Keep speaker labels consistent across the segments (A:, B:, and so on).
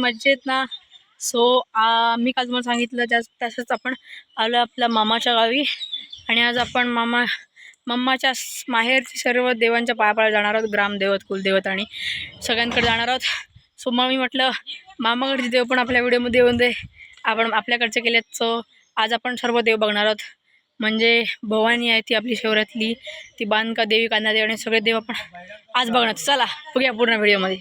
A: मजेत ना? सो मी काल तुम्हाला सांगितलं त्या तसंच आपण आलो आपल्या मामाच्या गावी आणि आज आपण मामा मम्माच्या माहेरची सर्व देवांच्या पाया पाया जाणार आहोत. ग्रामदेवत कुलदेवत आणि सगळ्यांकडे जाणार आहोत. सो मग मी म्हटलं मामाकडचे देव पण आपल्या व्हिडिओमध्ये येऊन दे. आपण आपल्याकडचे केलेत. सो आज आपण सर्व देव बघणार आहोत. म्हणजे भवानी आहे ती आपली शहरातली ती बांधका देवी कांदा आणि सगळे देव आपण आज बघणार चला बघूया पूर्ण व्हिडिओमध्ये.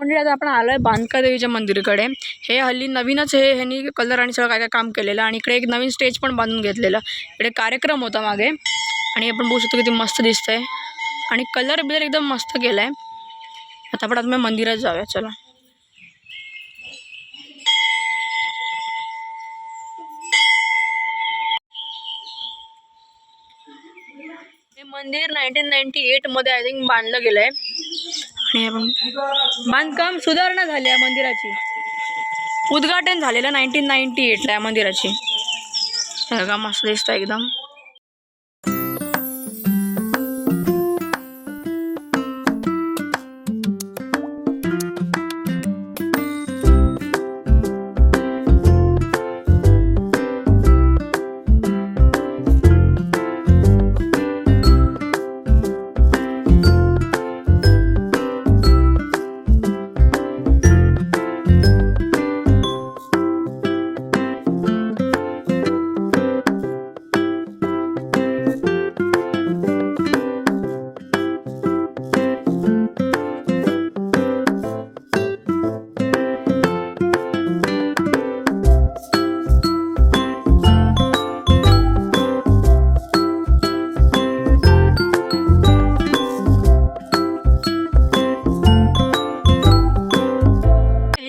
A: म्हणजे आता आपण आलो आहे बांधका देवीच्या मंदिरकडे. हे हल्ली नवीनच हे ह्यांनी कलर आणि सगळं काय काय काम केलेलं आणि इकडे एक नवीन स्टेज पण बांधून घेतलेलं. इकडे कार्यक्रम होता मागे आणि आपण बघू शकतो किती मस्त दिसतंय. आणि कलर बिलर एकदम मस्त केला आहे आता आपण आता मंदिरात जाऊया चला. हे मंदिर नाईन्टीन नाईन्टी एटमध्ये आय थिंक बांधलं गेलं आहे आणि बांधकाम सुधारणा झाली आहे मंदिराची. उद्घाटन झालेलं नाईन्टीन नाईन्टी एटला या मंदिराची. मस्त दिसतं एकदम.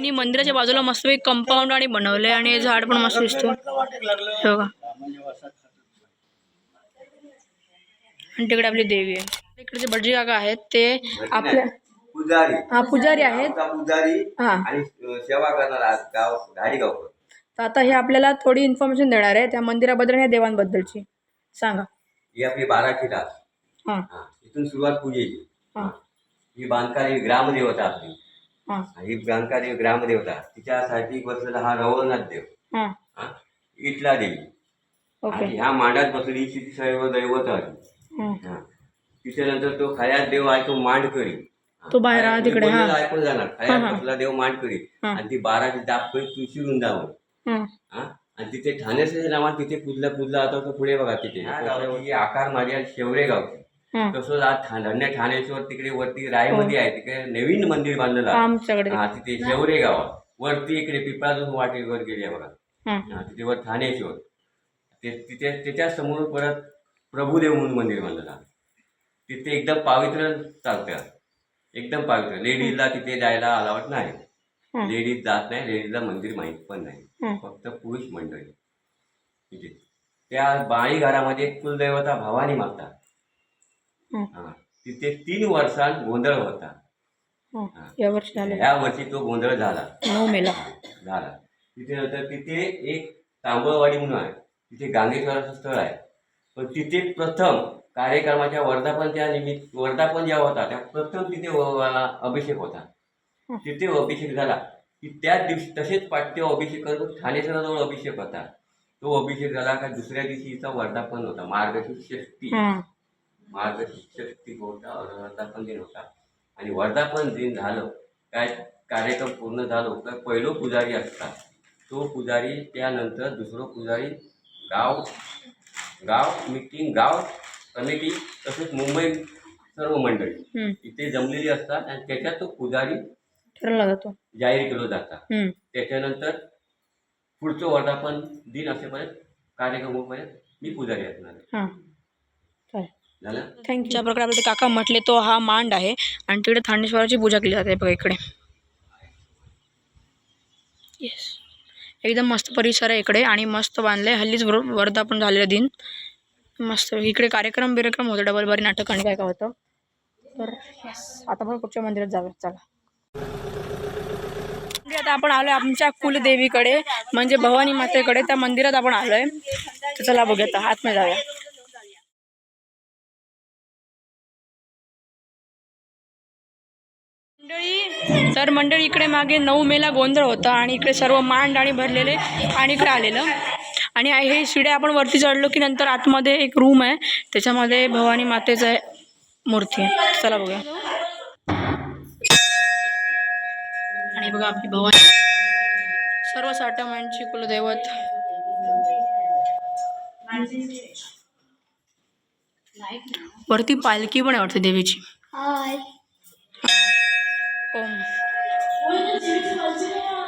A: ह्यांनी मंदिराच्या बाजूला मस्त एक कंपाऊंड आणि बनवलंय आणि झाड पण मस्त दिसतो बघा. आणि तिकडे आपली देवी आहे. इकडे जे भटजी काका आहेत ते आपल्या
B: पुजारी.
A: हा पुजारी आहेत.
B: गावचा पुजारी
A: हा.
B: आणि सेवा करणारा गाव गाडी गावकर
A: तर आता हे आपल्याला थोडी इन्फॉर्मेशन देणार आहे त्या मंदिराबद्दल आणि देवांबद्दलची. सांगा.
B: ही आपली बाराची रास
A: हां.
B: हा इथून सुरुवात पूजेची.
A: हां.
B: ही बांधकारी ग्रामदेवता आपली.
A: हां.
B: ही बांधकारी ग्रामदेवता तिच्यासाठी बसलेला हा रवळनाथ देव. इटला देवी.
A: ओके.
B: आणि ह्या मांडात बसलेली ही तिची सर्व दैवत आली तिच्यानंतर तो खयात देव आहे तो मांडकरी हा.
A: तो बाहेर हा.
B: बोललेलं ऐकून जाणार? खयात. बसला देव मांडकरी
A: हा.
B: आणि ती बाराची दापकरी तुळशी वृंदावन.
A: हां.
B: हा? आणि तिथे ठाण्याचे नावात तिथे कुदला कुदला आता तो पुढे बघा तिथे. आकार आहे शेवरे गावची. तसंच आज ठा- धन्य ठाणेश्वर तिकडे वरती रायमध्ये आहे तिकडे नवीन मंदिर बांधलेलं आहे. हा तिथे शेवरे गाव वरती इकडे पिपळाजून वाटेवर गेली आहे बघा.
A: हां.
B: हा तिथे वर ठाणेश्वर. ते तिथे त्याच्यासमोर परत प्रभुदेव म्हणून मंदिर बांधलेलं आहे. तिथे एकदम पावित्र चालतं एकदम पावित्र लेडीजला तिथे जायला अलावट नाही.
A: हां.
B: लेडीज जात नाही लेडीजला मंदिर माहीत पण नाही.
A: हां.
B: फक्त पुरुष मंडळी. तिथे त्या बाळी घरामध्ये कुलदैवता भवानी
A: हां
B: हा तिथे तीन वर्षां गोंधळ होता.
A: हां. या वर्षी झालं
B: ह्या वर्षी तो गोंधळ झाला.
A: नऊ मेला
B: झाला. तिथे नंतर तिथे एक तांबळवाडी म्हणून आहे. तिथे गांगेश्वराचं स्थळ आहे. पण तिथे प्रथम कार्यक्रमाच्या वर्धापनच्या निमित्त वर्धापन जेव्हा होता त्या प्रथम तिथे अभिषेक होता. तिथे अभिषेक झाला. की त्याच दिवशी तसेच पाठ्य अभिषेक करून ठाणेश्वराजवळ अभिषेक होता. तो अभिषेक झाला का दुसऱ्या दिवशी हिचा वर्धापन होता. मार्गशीर्ष षष्टी मार्गशीर्ष षष्टी होता वर्धापन दिन होता आणि वर्धापन दिन झालं काय कार्यक्रम पूर्ण झालो तर पहिलो पुजारी असतात तो पुजारी त्यानंतर दुसरं पुजारी गाव गाव मिटिंग गाव कमिटी तसेच मुंबई सर्व मंडळी. इथे जमलेली असतात आणि त्याच्यात तो पुजारी
A: ठरवला जातो
B: जाहीर केलं जातात. त्याच्यानंतर पुढचं वर्धापन दिन असेपर्यंत कार्यक्रम होईपर्यंत मी पुजारी असणार आहे.
A: थँक्यू ज्या प्रकारे आपले काका म्हटले तो हा मांड आहे. आणि तिकडे थांडेश्वराची पूजा केली जाते बघा इकडे. येस एकदम मस्त परिसर आहे इकडे आणि मस्त बांधले हल्लीच वर्धा पण झालेलं दिन. मस्त. इकडे कार्यक्रम बिरक्रम होतं. डबल बारी नाटक आणि काय काय होतं. तर येस आता पण कुठच्या मंदिरात जाऊया. चला. आता आपण आलोय आमच्या कुलदेवीकडे. म्हणजे भवानी मातेकडे. त्या मंदिरात आपण आलोय. तर चला बघूया. आता आतमध्ये जाऊया. मंडळी तर मंडळी इकडे मागे नऊ मेला गोंधळ होता आणि इकडे सर्व मांड आणि भरलेले आणि इकडे आलेलं. आणि हे शिड्या आपण वरती चढलो की नंतर आतमध्ये एक रूम आहे. त्याच्यामध्ये भवानी मातेचं आहे मूर्ती आहे. चला बघूया. आणि बघा आपली भवानी. सर्व साठमांची कुलदैवत. वरती पालखी पण आहे वाटते देवीची. ओम.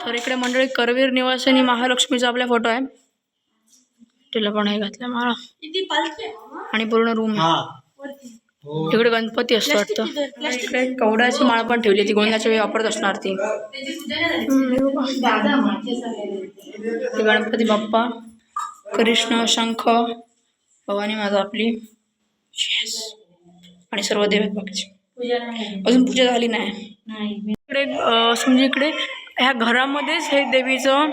A: तर इकडे मंडळी करवीर निवासिनी महालक्ष्मीचा आपला फोटो आहे. तिला पण हे घातलं माळा आणि पूर्ण रूम इकडे गणपती असतो वाटतं. इकडे कवडाची माळ पण ठेवली ती गोंधळाच्या वेळी वापरत असणार ती. गणपती बाप्पा कृष्ण शंख भवानी माता आपली. आणि सर्व देव अजून पूजा झाली नाही. इकडे समजा इकडे ह्या घरामध्येच हे देवीचं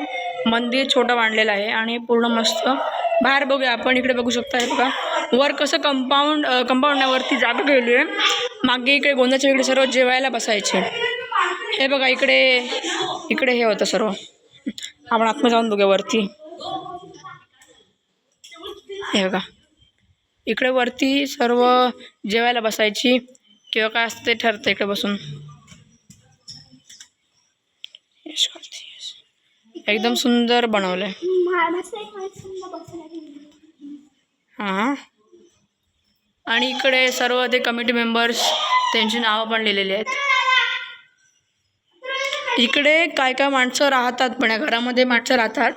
A: मंदिर छोटं बांधलेलं आहे आणि पूर्ण मस्त. बाहेर बघूया आपण इकडे बघू शकता हे बघा. वर कसं कंपाऊंड कंपाऊंडावरती जागा केली आहे. मागे इकडे गोंदाच्या इकडे सर्व जेवायला बसायचे. हे बघा इकडे इकडे हे होतं सर्व. आपण आतमध्ये जाऊन बघूया वरती. हे बघा. इकडे वरती सर्व जेवायला बसायची. किंवा काय असतं ते ठरतं इकडे बसून. एकदम सुंदर बनवलंय. हां. आणि इकडे सर्व ते कमिटी मेंबर्स त्यांची नावं पण लिहिलेली आहेत. इकडे काय काय माणसं राहतात पण या घरामध्ये माणसं राहतात.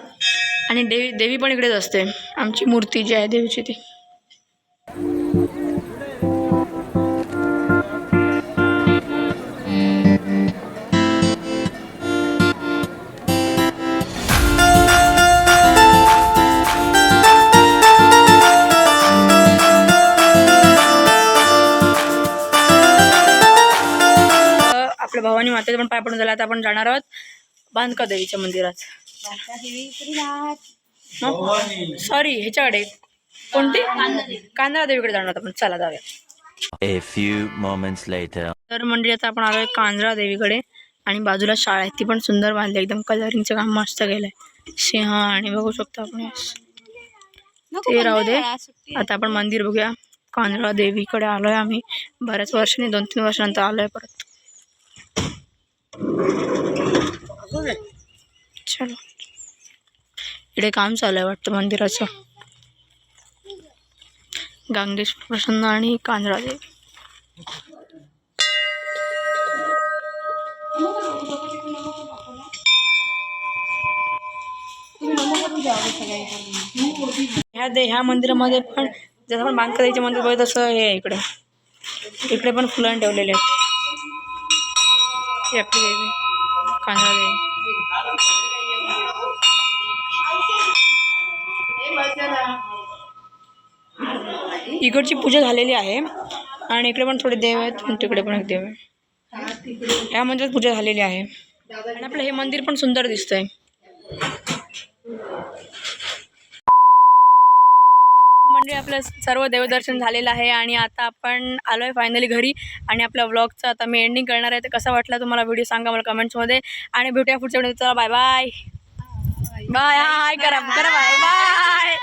A: आणि देवी देवी पण इकडेच असते. आमची मूर्ती जी आहे देवीची ती. आपल्या भवानी मातेचं पण पाय पडून झाला आता आपण जाणार आहोत बांधका देवीच्या मंदिरात सॉरी ह्याच्याकडे. कोणती? कांदा देवीकडे जाणार आहोत आपण. चला जाऊया.
C: A few moments later.
A: तर मंदिर आता आपण आलोय कांजरा देवीकडे आणि बाजूला शाळा आहे. ती पण सुंदर बांधली एकदम कलरिंगचं काम मस्त केलंय. सिंह आणि बघू शकतो आपण. ते राहू दे. आता आपण मंदिर बघूया. कांजरा देवीकडे आलोय आम्ही. बऱ्याच वर्षांनी दोन तीन वर्षानंतर आलोय परत. चलो. इकडे काम चालू आहे वाटतं मंदिराचं. गांगेश प्रसन्न आणि कांजरादेव. ह्या दे ह्या मंदिरामध्ये पण जसं आपण बांधकरीच्या मंदिर बघत तसं हे आहे इकडे. इकडे पण फुलं ठेवलेले आहेत. ही आपली देवी कांदा इकडची पूजा झालेली आहे. आणि इकडे पण थोडे देव आहेत आणि तिकडे पण एक देव आहे. या मंदिरात पूजा झालेली आहे. आणि आपलं हे मंदिर पण सुंदर दिसतंय. आपलं सर्व देवदर्शन झालेलं आहे आणि आता आपण आलोय फायनली घरी. आणि आपल्या व्लॉगचं आता मी एंडिंग करणार आहे. तर कसा वाटला तुम्हाला व्हिडिओ सांगा मला कमेंट्समध्ये आणि भेटूया पुढच्या व्हिडिओ चला बाय बाय बाय हाय करा करा बाय बाय